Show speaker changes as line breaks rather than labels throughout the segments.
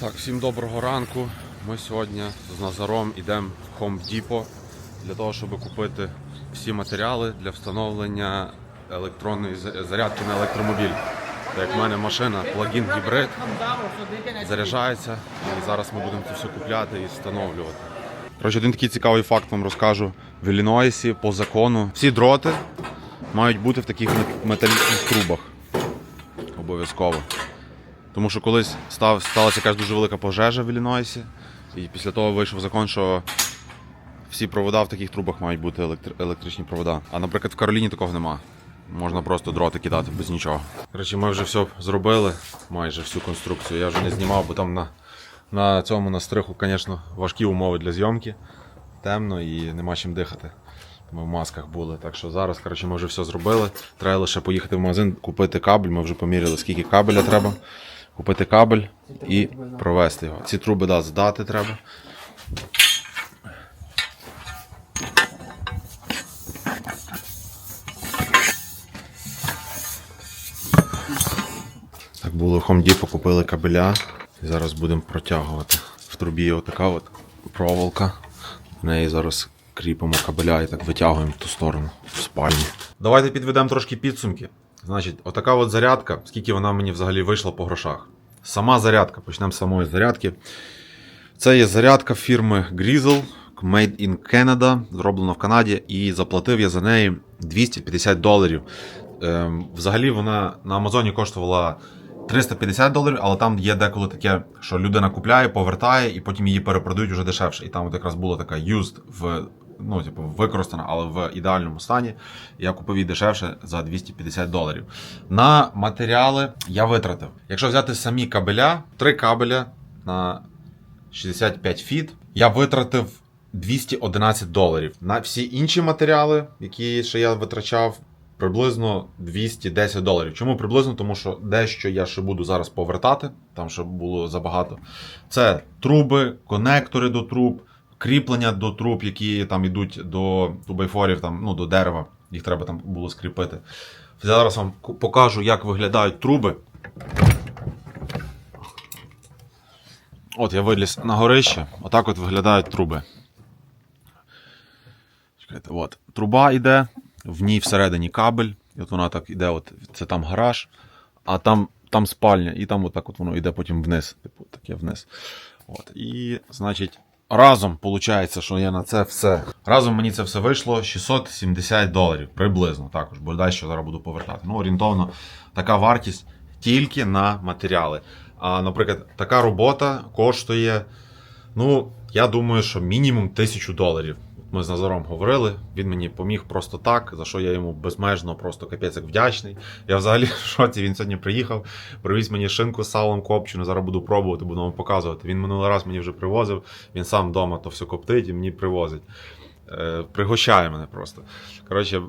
Так, всім доброго ранку. Ми сьогодні з Назаром йдемо в Home Depot для того, щоб купити всі матеріали для встановлення електронної зарядки на електромобіль. Так як в мене машина, плагін гібрид, заряджається, і зараз ми будемо це все купляти і встановлювати. Коротше, один такий цікавий факт вам розкажу. В Іллінойсі по закону всі дроти мають бути в таких металічних трубах. Обов'язково. Тому що колись став, сталася якась дуже велика пожежа в Іллінойсі, і після того вийшов закон, що всі провода в таких трубах мають бути електр- електричні провода. А наприклад, в Кароліні такого нема. Можна просто дроти кидати без нічого. Коротше, ми вже все зробили, майже всю конструкцію. Я вже не знімав, бо там на, на цьому на стриху, звісно, важкі умови для зйомки. Темно і нема чим дихати. Ми в масках були. Так що зараз, коротше, ми вже все зробили. Треба лише поїхати в магазин, купити кабель. Ми вже поміряли, скільки кабеля треба. Купити кабель і провести його. Ці труби да, здати треба. Так було в Home Depot, купили кабеля. І зараз будемо протягувати. В трубі отака от проволока. В неї зараз кріпимо кабеля і так витягуємо в ту сторону в спальню. Давайте підведемо трошки підсумки. Значить, отака от зарядка, скільки вона мені взагалі вийшла по грошах. Сама зарядка, почнемо з самої зарядки. Це є зарядка фірми Grizzle, Made in Canada, зроблена в Канаді, і заплатив я за неї 250 доларів. Ем, взагалі вона на Амазоні коштувала 350 доларів, але там є деколи таке, що людина купляє, повертає і потім її перепродають уже дешевше. І там от якраз була така used в. Ну, типу, використана, але в ідеальному стані. Я купив її дешевше за 250 доларів. На матеріали я витратив. Якщо взяти самі кабеля, три кабеля на 65 фіт, я витратив 211 доларів. На всі інші матеріали, які ще я витрачав, приблизно 210 доларів. Чому приблизно? Тому що дещо я ще буду зараз повертати, там ще було забагато. Це труби, конектори до труб, кріплення до труб, які там йдуть до тубайфорів, там, ну, до дерева. Їх треба там було скріпити. Зараз вам покажу, як виглядають труби. От я виліз на горище, отак от виглядають труби. Чекайте, от. Труба йде, в ній всередині кабель, і от вона так іде, от, це там гараж, а там, там спальня, і там отак от воно йде потім вниз. Типу, таке вниз. От. І, значить, разом виходить, що я на це все. Разом мені це все вийшло 670 доларів приблизно також, бо далі зараз буду повертати. Ну, орієнтовно, така вартість тільки на матеріали. А, наприклад, така робота коштує, ну, я думаю, що мінімум тисячу доларів. Ми з Назаром говорили, він мені поміг просто так, за що я йому безмежно просто капець як вдячний. Я взагалі в шоці, він сьогодні приїхав, привіз мені шинку з салом копчену, зараз буду пробувати, буду вам показувати. Він минулий раз мені вже привозив, він сам вдома то все коптить і мені привозить. Е, пригощає мене просто. Коротше,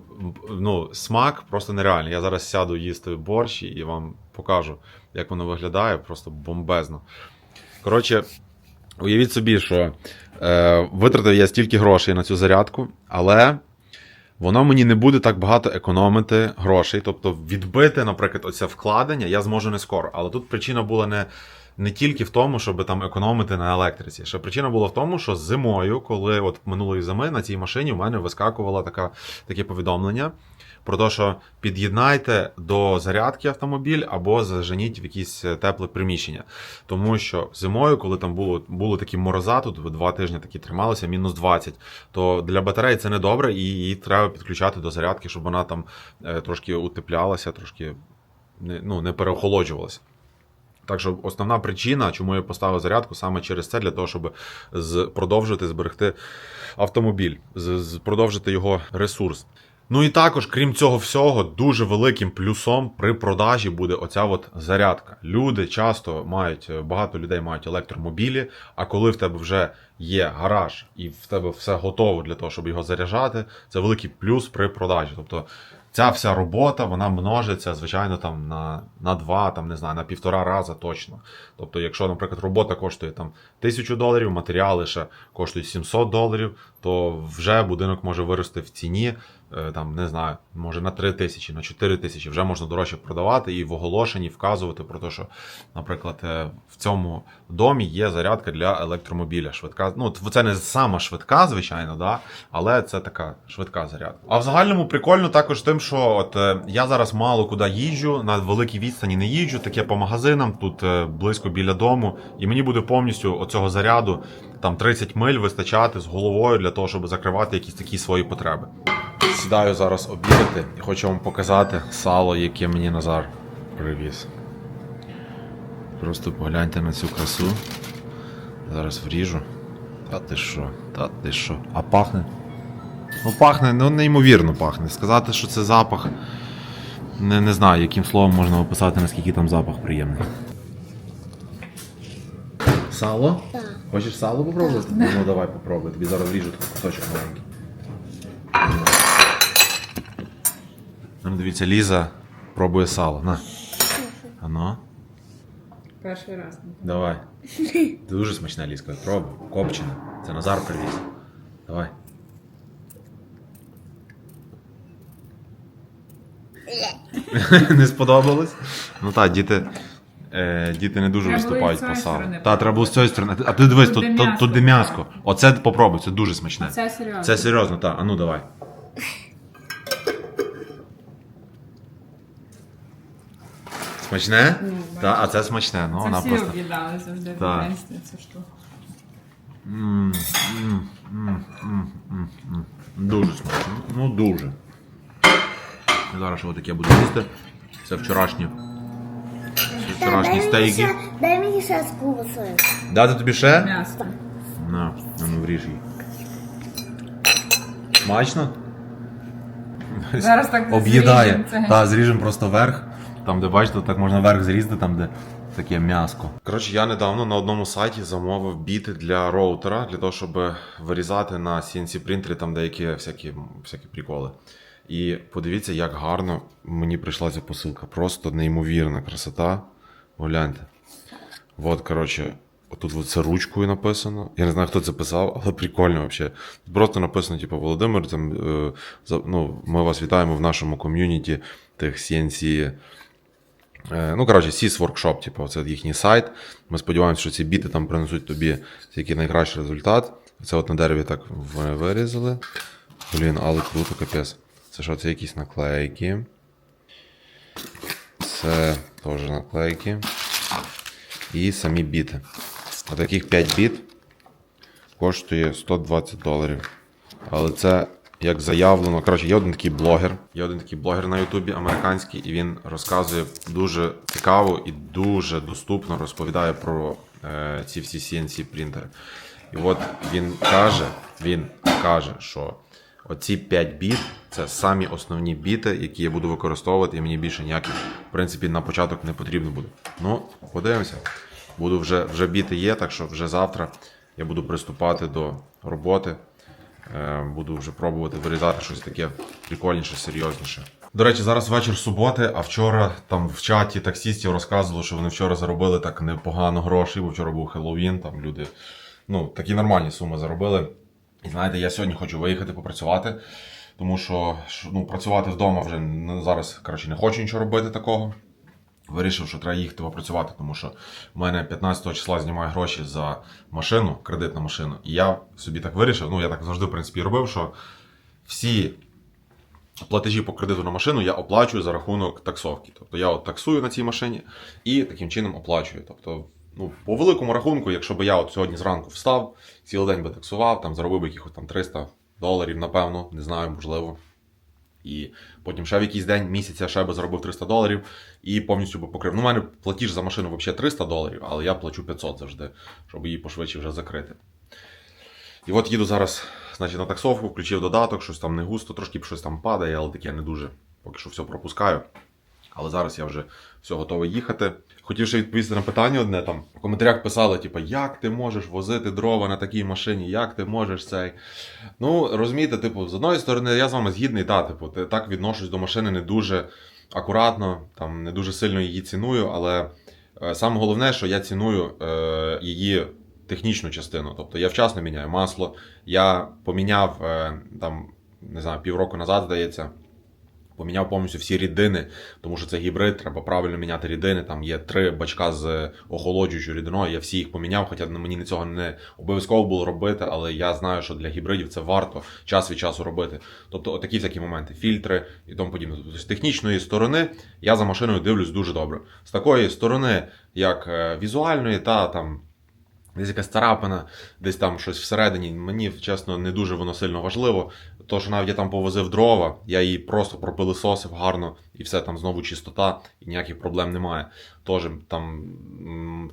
ну, смак просто нереальний. Я зараз сяду їсти борщ і вам покажу, як воно виглядає, просто бомбезно. Коротше, уявіть собі, що е, витратив я стільки грошей на цю зарядку, але воно мені не буде так багато економити грошей. Тобто відбити, наприклад, оце вкладення я зможу не скоро. Але тут причина була не. Не тільки в тому, щоб там економити на електриці. Ще причина була в тому, що зимою, коли от минулої зими на цій машині в мене вискакувало така, таке повідомлення про те, що під'єднайте до зарядки автомобіль або заженіть в якісь е, тепле приміщення. Тому що зимою, коли там було, було такі мороза, тут два тижні такі трималися, мінус 20, то для батареї це не добре, і її треба підключати до зарядки, щоб вона там е, трошки утеплялася, трошки не, ну, не переохолоджувалася. Так що основна причина, чому я поставив зарядку, саме через це, для того, щоб продовжити зберегти автомобіль, продовжити його ресурс. Ну і також, крім цього всього, дуже великим плюсом при продажі буде оця от зарядка. Люди часто мають, багато людей мають електромобілі, а коли в тебе вже є гараж і в тебе все готово для того, щоб його заряджати, це великий плюс при продажі. Тобто ця вся робота вона множиться, звичайно, там на, на два, там не знаю, на півтора рази точно. Тобто, якщо, наприклад, робота коштує там тисячу доларів, матеріали ще коштують 700 доларів, то вже будинок може вирости в ціні. е, Там не знаю, може на 3 тисячі, на 4 тисячі вже можна дорожче продавати і в оголошенні вказувати про те, що, наприклад, е, в цьому домі є зарядка для електромобіля. Швидка, ну це не сама швидка, звичайно, да, але це така швидка зарядка. А в загальному прикольно також тим, що от е, я зараз мало куди їжджу, на великій відстані не їжджу, таке по магазинам, тут близько біля дому, і мені буде повністю оцього заряду там 30 миль вистачати з головою для того, щоб закривати якісь такі свої потреби. Сідаю зараз обідати і хочу вам показати сало, яке мені Назар привіз. Просто погляньте на цю красу. Зараз вріжу. Та ти що, та ти що. А пахне? Ну, пахне, ну неймовірно пахне. Сказати, що це запах. Не, не знаю, яким словом можна описати, наскільки там запах приємний. Сало? Хочеш сало попробувати? Ну давай попробуй, тобі зараз такий кусочок маленький. Ну, дивіться, Ліза пробує сало. На. Ано.
Перший раз.
Давай. Дуже смачна ліска. Пробуй. Копчена. Це Назар привіз. Давай. Не сподобалось? Ну так, діти. Е, діти не дуже
Треба було
виступають
з
по
цієї
салу.
сторони
Та, треба було з цієї сторони. А ти дивись,
Тут
тут,
де
тут, де м'яско. Оце попробуй, це дуже смачне.
Це серйозно.
Це серйозно, так. А ну давай. Смачне?
Ну,
Так, а це смачне. Ну,
Це
вона
всі
просто.
об'їдали завжди в
Так.
дитинстві цю штуку.
М, м, м, м, м, м. Дуже смачно. Ну дуже. Зараз що таке буду їсти. Це вчорашні. Вчорашні стейки.
Дай мені ще скусою.
Дати тобі ще?
М'ясо.
На, ну вріж її. Смачно?
Зараз так
Об'їдає.
зріжемо це.
Та, зріжемо просто верх. Там, де бачите, так можна верх зрізати, там, де таке м'яско. Коротше, я недавно на одному сайті замовив біти для роутера, для того, щоб вирізати на CNC принтері там деякі всякі, всякі приколи. І подивіться, як гарно мені прийшла ця посилка. Просто неймовірна красота. Гляньте. От, коротше, тут от це ручкою написано. Я не знаю, хто це писав, але прикольно взагалі. Просто написано, типу, Володимир, там, е, ну, ми вас вітаємо в нашому ком'юніті тих CNC. Е, ну, коротше, SIS Workshop, типу, це їхній сайт. Ми сподіваємося, що ці біти там принесуть тобі який найкращий результат. Це от на дереві так вирізали. Блін, але круто, капець. Це що, це якісь наклейки. Це теж наклейки. І самі біти. А таких 5 біт коштує 120 доларів. Але це як заявлено. Коротше, є один такий блогер. Є один такий блогер на Ютубі американський, і він розказує дуже цікаво і дуже доступно розповідає про е, ці всі CNC принтери. І от він каже, він каже, що оці 5 біт це самі основні біти, які я буду використовувати, і мені більше ніяких, в принципі, на початок не потрібно буде. Ну, подивимося. Буду вже, вже біти є, так що вже завтра я буду приступати до роботи. Е, Буду вже пробувати вирізати щось таке прикольніше, серйозніше. До речі, зараз вечір суботи, а вчора там в чаті таксістів розказували, що вони вчора заробили так непогано грошей, бо вчора був Хеллоуін, там люди ну, такі нормальні суми заробили. І знаєте, я сьогодні хочу виїхати попрацювати, тому що ну, працювати вдома вже зараз коротше, не хочу нічого робити такого. Вирішив, що треба їхати попрацювати, тому що в мене 15 числа знімає гроші за машину, кредит на машину. І я собі так вирішив, ну я так завжди в принципі робив, що всі платежі по кредиту на машину я оплачую за рахунок таксовки. Тобто я от таксую на цій машині і таким чином оплачую. Тобто, ну, по великому рахунку, якщо б я от сьогодні зранку встав, цілий день би таксував, там заробив би якихось там 300 доларів, напевно, не знаю, можливо. І потім ще в якийсь день місяця ще би заробив 300 доларів і повністю би покрив. Ну, у мене платіж за машину взагалі 300 доларів, але я плачу 500 завжди, щоб її пошвидше вже закрити. І от їду зараз, значить, на таксовку, включив додаток, щось там не густо, трошки щось там падає, але таке не дуже. Поки що все пропускаю. Але зараз я вже все готовий їхати. Хотів ще відповісти на питання одне там. В коментарях писали, типу, як ти можеш возити дрова на такій машині, як ти можеш цей. Ну, розумієте, типу, з одної сторони, я з вами згідний, та, типу, так відношусь до машини не дуже акуратно, там не дуже сильно її ціную, але е, саме головне, що я ціную е, її технічну частину. Тобто я вчасно міняю масло, я поміняв е, там, не знаю, півроку назад, здається. Поміняв повністю всі рідини, тому що це гібрид, треба правильно міняти рідини. Там є три бачка з охолоджуючою рідиною. Я всі їх поміняв, хоча мені цього не обов'язково було робити, але я знаю, що для гібридів це варто час від часу робити. Тобто, отакі всякі моменти, фільтри і тому подібне. Тобто, з технічної сторони я за машиною дивлюсь дуже добре. З такої сторони, як е, візуальної, та там. Десь якась царапина, десь там щось всередині. Мені, чесно, не дуже воно сильно важливо. Тож навіть я там повозив дрова, я її просто пропилисосив гарно, і все там знову чистота, і ніяких проблем немає. Тож там,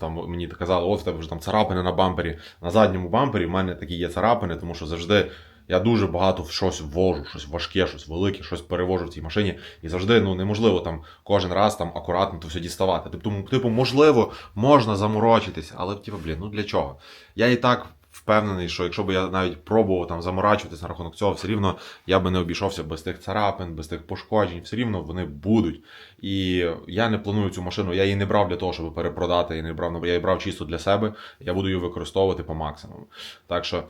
там мені казали, от в тебе вже там царапини на бампері. На задньому бампері в мене такі є царапини, тому що завжди я дуже багато в щось ввожу, щось важке, щось велике, щось перевожу в цій машині. І завжди ну, неможливо там кожен раз там акуратно то все діставати. Тобто, типу, можливо, можна заморочитися, але типу, блін, ну для чого? Я і так впевнений, що якщо б я навіть пробував там заморачуватись на рахунок цього, все рівно я би не обійшовся без тих царапин, без тих пошкоджень, все рівно вони будуть. І я не планую цю машину, я її не брав для того, щоб перепродати, я не брав, я її брав чисто для себе, я буду її використовувати по максимуму. Так що.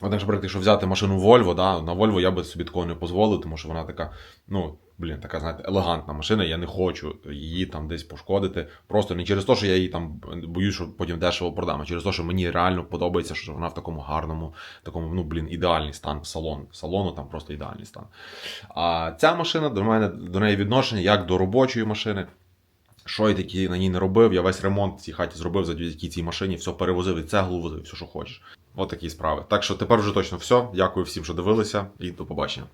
От, наприклад, якщо взяти машину Volvo, да, на Volvo я би собі такого не дозволив, тому що вона така, ну, блін, така, знаєте, елегантна машина, я не хочу її там десь пошкодити. Просто не через те, що я її там боюсь, що потім дешево продам, а через те, що мені реально подобається, що вона в такому гарному, такому, ну, блін, ідеальний стан салон. Салону там просто ідеальний стан. А ця машина до мене до неї відношення як до робочої машини. Що я такі на ній не робив, я весь ремонт в цій хаті зробив завдяки цій машині, все перевозив і цеглу возив, все, що хочеш. От справи. Так що тепер вже точно все. Дякую всім, що дивилися, і до побачення.